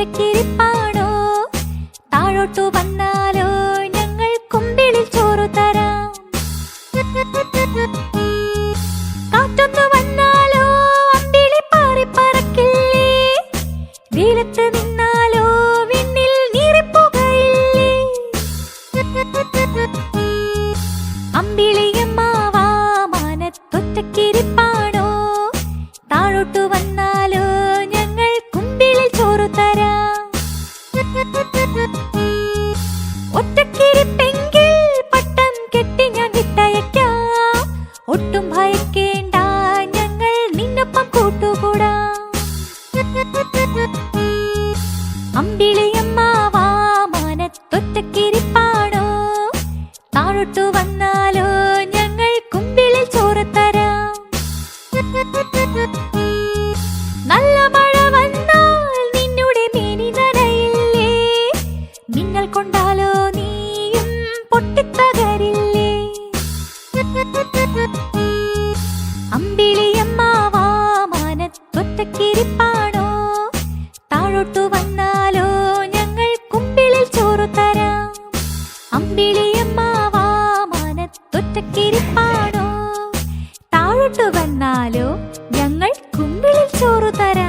ഒറ്റക്കിരിപ്പാണോ താഴോട്ടു വന്നാലോ ഞങ്ങൾ കുമ്പിളിൽ ചോറു തരാം. കാറ്റൊന്നു വന്നാലോ അമ്പിളി പാറി പറക്കില്ലേ വെയിലത്ത് നിന്നാ അമ്പിളിയമ്മാവാ മാനത്തൊറ്റക്കിരിപ്പാണോ? താഴോട്ടു വന്നാലോ ഞങ്ങൾ തരാം. നല്ല മഴ വന്നാൽ നിന്നുടെ മിന്നൽ കൊണ്ടാലോ നീയും വന്ന ഒറ്റക്കിരിപ്പാണോ താഴോട്ടു വന്നാലോ? ഞങ്ങൾ കുമ്പിളിൽ ചോറു തരാം.